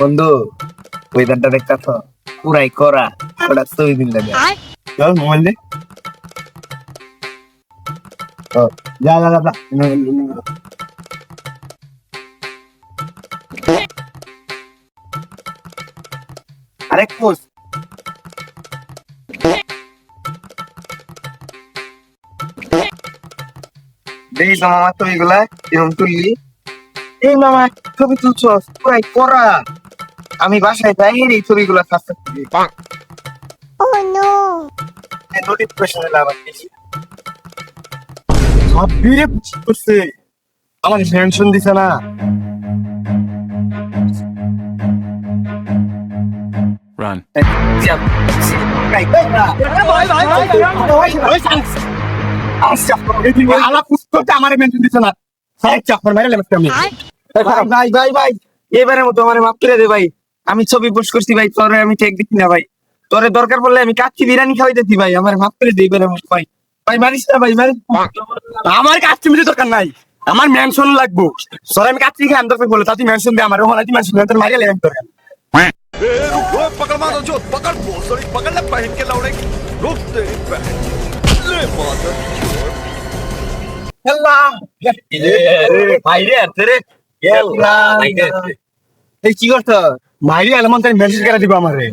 বন্ধু ওয়েদারটা দেখতাছ? পুরাই করা ওটা ছবি দিন লাগে। চল মোবাইল দে। যা যা যা মামা তো এগুলা এরকম তুললি। এই মামা ছবি তুলছস? পুরাই করা আমি বাসায় যাই এই ছবিগুলো সাথে Oh no! নোটিফিকেশনে লাগাই দিয়েছি সব ভিড়ে করছে। আমার টেনশন দিছে না। Run. ভাই ভাই ভাই এবারের মতো আমার মাফ করে দে ভাই আমি ছবি পোস্ট করছি ভাই তোরে আমি টেক দিচ্ছি না ভাই তোরে দরকার পড়লে আমি কাচ্চি বিরিয়ানি খাওয়াই দিচ্ছি ভাই আমার মাফ করে দে এবারের মতো ভাই ভাই মারিস না ভাই মারিস আমার কাচ্চি মিলে দরকার নাই আমার মেনশন লাগবো সরে আমি কাচ্চি খাই আমি দরকার বলে তাতে মেনশন দে আমার ওখানে মেনশন তোর মারিয়া লেগে দরকার पकड़ मारो जो पकड़ भोसड़ी पकड़ ले पहन के लौड़े रुक तेरी बहन ले माता ভাইরে রে এই কি করছ? মাইরি আলমান তাই মেসেজ করে দিব আমারে।